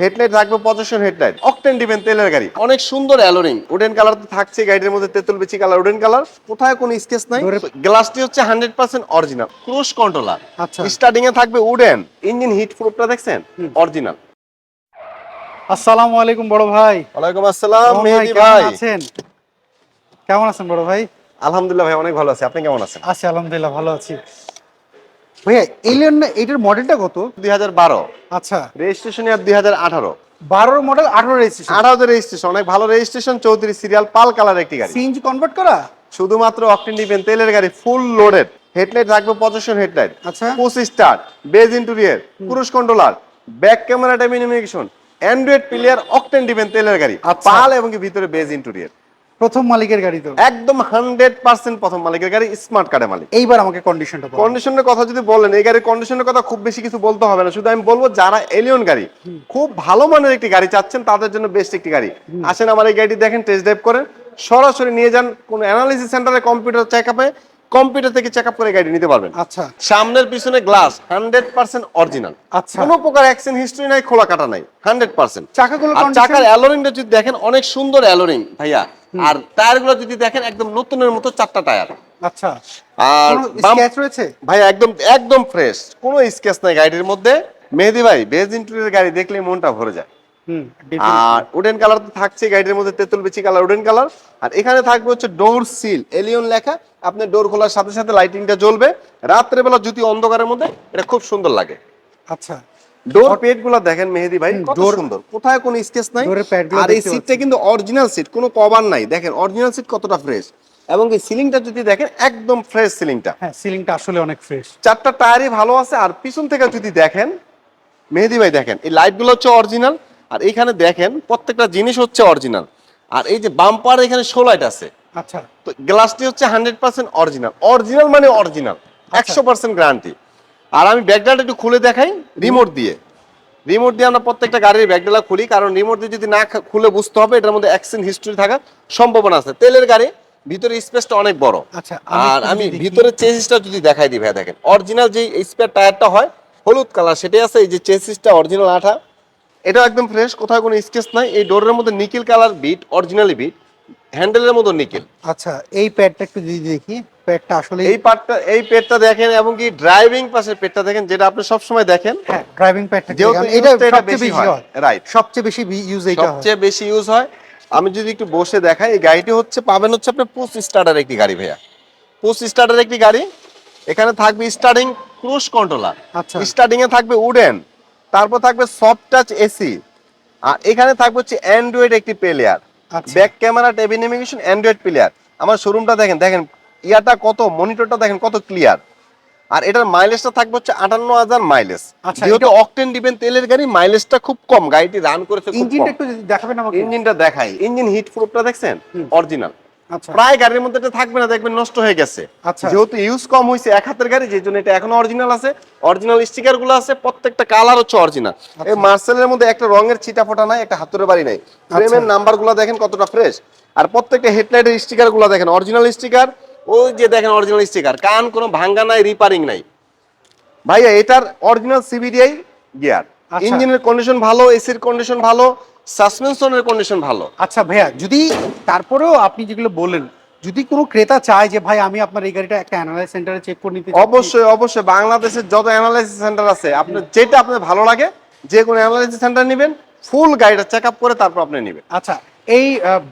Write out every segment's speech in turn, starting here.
Headlight থাকবে position headlight. Octane depend তেলের গাড়ি। অনেক সুন্দর অ্যালোরিং। উডেন কালার তো থাকছে গাড়ির মধ্যে তেতুল বিচি কালার উডেন কালার কোথায় কোনো স্কেচ নাই। গ্লাসটি হচ্ছে hundred percent original cruise controller আচ্ছা। স্টার্টিং এ থাকবে উডেন ইঞ্জিন হিট প্রুফটা দেখছেন? অরিজিনাল আসসালামু আলাইকুম বড় ভাই। ওয়ালাইকুম আসসালাম মেহেদি ভাই। আছেন? কেমন আছেন বড় ভাই? আলহামদুলিল্লাহ ভাই অনেক ভালো আছি। আপনি কেমন আছেন? আছি আলহামদুলিল্লাহ ভালো আছি। ভাইয়া এলিয়ন এটার মডেলটা কত? দুই হাজার বারো। আচ্ছা। রেজিস্ট্রেশন ইয়ার দুই হাজার আঠারো। বারোর মডেল আঠারো রেজিস্ট্রেশন আঠারোতে রেজিস্ট্রেশন অনেক ভালো রেজিস্ট্রেশন চৌত্রিশ সিরিয়াল পাল কালার একটি গাড়ি। সিএনজি কনভার্ট করা? শুধুমাত্র অকটেন ডিপেন তেলের গাড়ি ফুল লোডেড হেডলাইট থাকবে পজিশন হেডলাইট আচ্ছা। Push start base interior cruise controller back camera ডেমিনিফিকেশন Android player octane depend তেলের গাড়ি। আচ্ছা। পাল এবং ভিতরে বেজ ইন্টেরিয়র প্রথম মালিকের গাড়ি তো। একদম হান্ড্রেড পার্সেন্ট প্রথম মালিকের গাড়ি স্মার্ট কার্ডের মালিক। এইবার আমাকে কন্ডিশনটা কন্ডিশনের কথা যদি বলেন এই গাড়ির কন্ডিশনের কথা খুব বেশি কিছু বলতে হবে না। শুধু আমি বলব যারা এলিয়ন গাড়ি খুব ভালো মানের একটি গাড়ি চাচ্ছেন তাদের জন্য বেস্ট একটি গাড়ি। আসেন আমার এই গাড়িটি দেখেন টেস্ট ড্রাইভ করেন। সরাসরি নিয়ে যান কোন অ্যানালিসিস সেন্টারে কম্পিউটার চেক আপে কম্পিউটার থেকে চেক আপ করে গাড়ি নিতে পারবেন। আচ্ছা। সামনের পিছনে গ্লাস হান্ড্রেড পার্সেন্ট অরিজিনাল আচ্ছা। কোনো প্রকার অ্যাক্সিডেন্ট হিস্ট্রি নাই খোলা কাটা নাই হান্ড্রেড পার্সেন্ট। চাকাগুলো চাকার অ্যালোরিংটা যদি দেখেন অনেক সুন্দর অ্যালোরিং ভাইয়া। আর টায়ারগুলো যদি দেখেন একদম নতুনের মতো চারটা টায়ার। আচ্ছা। আর স্ক্র্যাচ রয়েছে? ভাই একদম একদম ফ্রেশ কোনো নাই গাড়ির মধ্যে। মেহেদি ভাই বেজ ইন্টুরিয়ার গাড়ি দেখলেই মনটা ভরে যায়। আর উডেন কালার তো থাকছে গাড়ির মধ্যে তেতুল বিচি কালার উডেন কালার আর এখানে থাকবে হচ্ছে ডোর সিল এলিয়ন লেখা। আপনি ডোর খোলার সাথে সাথে লাইটিংটা জ্বলবে। রাত্রে বেলা যদি অন্ধকারের মধ্যে এটা খুব সুন্দর লাগে। আচ্ছা। ডোর পেটগুলা দেখেন মেহেদি ভাই কত সুন্দর। কোথায় কোনো স্কেচ নাই গুলো আর এই সিটটা কিন্তু অরিজিনাল সিট কোনো কভার নাই। দেখেন অরিজিনাল সিট কতটা ফ্রেশ এবং এই সিলিংটা যদি দেখেন একদম ফ্রেশ সিলিংটা হ্যাঁ সিলিংটা আসলে অনেক ফ্রেশ চারটা টায়ারই ভালো আছে আর পিছন থেকে যদি দেখেন মেহেদি ভাই দেখেন এই লাইটগুলো হচ্ছে অরিজিনাল আর এখানে দেখেন প্রত্যেকটা জিনিস হচ্ছে অরিজিনাল আর এই যে বাম্পার এখানে শো লাইট আছে। আচ্ছা। তো গ্লাসটি হচ্ছে হান্ড্রেড পার্সেন্ট অরিজিনাল অরিজিনাল মানে অরিজিনাল একশো পার্সেন্ট গ্যারান্টি আর আমি ব্যাগডালটা একটু খুলে দেখাই। রিমোট দিয়ে। রিমোট দিয়ে আমরা প্রত্যেকটা গাড়ির ব্যাকডালা খুলি কারণ রিমোট দিয়ে যদি না খুলে বুঝতে হবে এটার মধ্যে অ্যাক্সিডেন্ট হিস্ট্রি থাকার সম্ভাবনা আছে। তেলের গাড়ি ভিতরে স্পেসটা অনেক বড়। আচ্ছা, আর আমি। ভিতরে চেসিসটা যদি দেখাই দিই ভাই দেখেন অরিজিনাল যে স্পেয়ার টায়ারটা হয় হলুদ কালার সেটাই আছে এই যে চেসিসটা অরিজিনাল আঠা। এটা একদম ফ্রেশ কোথাও কোনো স্কেচ নাই। এই ডোরের মধ্যে নিকেল কালার বিট অরিজিনালি বিট হ্যান্ডেলের মতো নিকেল আচ্ছা এই প্যাডটা একটু যদি দেখি। প্যাডটা আসলে এই এই পেটটা দেখেন এবং কি ড্রাইভিং পাশের পেটটা দেখেন যেটা আপনি সব সময় দেখেন। হ্যাঁ ড্রাইভিং যেহেতু এটা এটা সবচেয়ে বেশি হয়। Right. সবচেয়ে বেশি ইউজ হয়। সবচেয়ে বেশি ইউজ হয়। আমি যদি একটু বসে দেখাই এই গাড়িটি হচ্ছে পাবেন হচ্ছে আপনার পুশ স্টার্টার একটি গাড়ি ভাইয়া। পুশ স্টার্টার একটি গাড়ি এখানে থাকবে স্টার্টিং ক্রুজ কন্ট্রোলার আচ্ছা। স্টার্টিং এ থাকবে উডেন তারপর থাকবে সফট টাচ এসি আর এখানে থাকবে হচ্ছে অ্যান্ড্রয়েড একটি প্লেয়ার। ব্যাক ক্যামেরা টেবি নেভিগেশন অ্যান্ড্রয়েড প্লেয়ার আমার শোরুমটা দেখেন দেখেন ইয়াটা কত? মনিটরটা দেখেন কত ক্লিয়ার আর এটার মাইলেজটা থাকবে হচ্ছে আটান্ন হাজার মাইলেজ আচ্ছা, যেহেতু অকটেন ডিপেন তেলের গাড়ি মাইলেজটা খুব কম। গাড়িটি রান করেছে খুব ইঞ্জিনটা একটু যদি দেখাবেন আমাকে। ইঞ্জিনটা দেখাই। ইঞ্জিন হিট প্রুফটা দেখছেন? অরিজিনাল আচ্ছা। প্রায় গাড়ির মধ্যে এটা থাকবে না দেখবেন নষ্ট হয়ে গেছে। আচ্ছা। যেহেতু ইউজ কম হয়েছে এক হাতের গাড়ি যে জন্য এটা এখনও অরিজিনাল আছে। অরিজিনাল স্টিকারগুলো আছে প্রত্যেকটা কালার হচ্ছে অরিজিনাল এই মার্সেলের মধ্যে একটা রঙের ছিটা ফোটা নাই একটা হাতুরে বাড়ি নাই। ফ্রেমের নাম্বারগুলো দেখেন কতটা ফ্রেশ আর প্রত্যেকটা হেডলাইটের স্টিকারগুলো দেখেন অরিজিনাল স্টিকার ওই যে দেখেন অরিজিনাল স্টিকার কান কোনো ভাঙ্গা নাই রিপারিং নাই। ভাইয়া এটার অরিজিনাল সিবিডিআই গিয়ার। ইঞ্জিনের কন্ডিশন ভালো এসির কন্ডিশন ভালো সাসপেনশনের কন্ডিশন ভালো। আচ্ছা ভাইয়া যদি তারপরেও আপনি যেগুলো বললেন যদি কোনো ক্রেতা চায় যে ভাই আমি আপনার এই গাড়িটা একটা অ্যানালাইজ সেন্টারে চেক করে নিতে অবশ্যই অবশ্যই বাংলাদেশের যত অ্যানালাইসিস সেন্টার আছে আপনার যেটা আপনার ভালো লাগে যে কোনো অ্যানালাইসিস সেন্টার নেবেন ফুল গাড়িটা চেক আপ করে তারপর আপনি নেবেন। আচ্ছা এই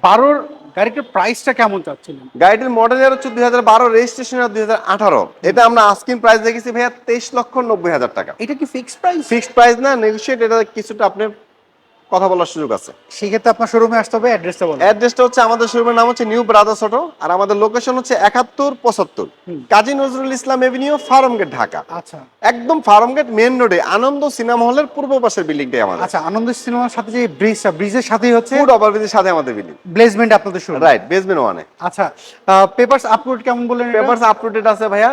বারোর গাড়িটার প্রাইসটা কেমন চাচ্ছিলেন? গাড়িটির মডেল ইয়ার হচ্ছে দুই হাজার বারো রেজিস্ট্রেশন দুই হাজার আঠারো। এটা আমরা আস্কিন প্রাইস দেখেছি ভাইয়া তেইশ লক্ষ নব্বই হাজার টাকা। এটা কি ফিক্সড প্রাইস ফিক্সড প্রাইস না নেগোসিয়েট এটা কিছুটা আপনার কথা বলার সুযোগ আছে। সেক্ষেত্রে আপনার শোরুমে আসতে হবে অ্যাড্রেসটা বলুন। অ্যাড্রেসটা হচ্ছে আমাদের শোরুমের নাম হচ্ছে নিউ ব্রাদার্স অটো আর আমাদের লোকেশন হচ্ছে একাত্তর পঁচাত্তর Kazi Nazrul Islam avenue farm gate Dhaka আচ্ছা। একদম ফার্ম গেট মেন রোডে আনন্দ সিনেমা হলের পূর্ব পাশের বিল্ডিংটাই আমাদের। আচ্ছা আনন্দ সিনেমার সাথে যে ব্রিজটা ব্রিজের সাথেই হচ্ছে ফুড ওভারব্রিজের সাথে আমাদের বিল্ডিং ব্লেসমেন্ট আপনাদের শোরুম রাইট বেসমেন্ট ওয়ানে আচ্ছা পেপারস আপলোড কেমন বললেন এটা? পেপারস আপ টু ডেট আছে ভাইয়া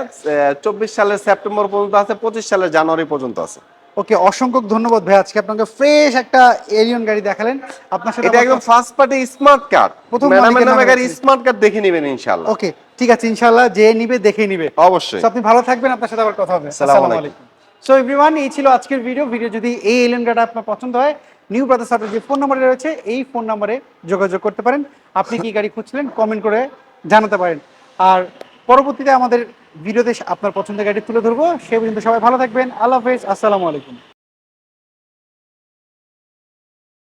চব্বিশ সালের সেপ্টেম্বর পর্যন্ত আছে পঁচিশ সালের জানুয়ারি পর্যন্ত আছে। ওকে অসংখ্য ধন্যবাদ ভাই আজকে আপনাকে ফ্রেশ একটা এলিয়ন গাড়ি দেখালেন। আপনার সাথে এটা একদম ফার্স্ট পার্টি স্মার্ট কার্ড প্রথম নামে গাড়ি স্মার্ট কার্ড দেখে নেবেন ইনশাআল্লাহ। ওকে ঠিক আছে ইনশাআল্লাহ যে নিবে দেখে নিবে। অবশ্যই। আপনি ভালো থাকবেন আপনার সাথে আবার কথা হবে। আসসালামু আলাইকুম। আলাইকুম। সো এভরিওয়ান এই ছিল আজকের ভিডিও ভিডিও যদি এই এলিয়ন গাড়িটা আপনার পছন্দ হয় নিউ ব্রাদার্স অটোর যে ফোন নাম্বার রয়েছে এই ফোন নাম্বারে যোগাযোগ করতে পারেন। আপনি কি গাড়ি খুঁজছিলেন কমেন্ট করে জানাতে পারেন। আর পরবর্তীতে আমাদের ভিডিওতে আপনার পছন্দের গাড়ি তুলে ধরবো। সে পর্যন্ত সবাই ভালো থাকবেন। আল্লাহ হাফেজ। আসসালামু আলাইকুম।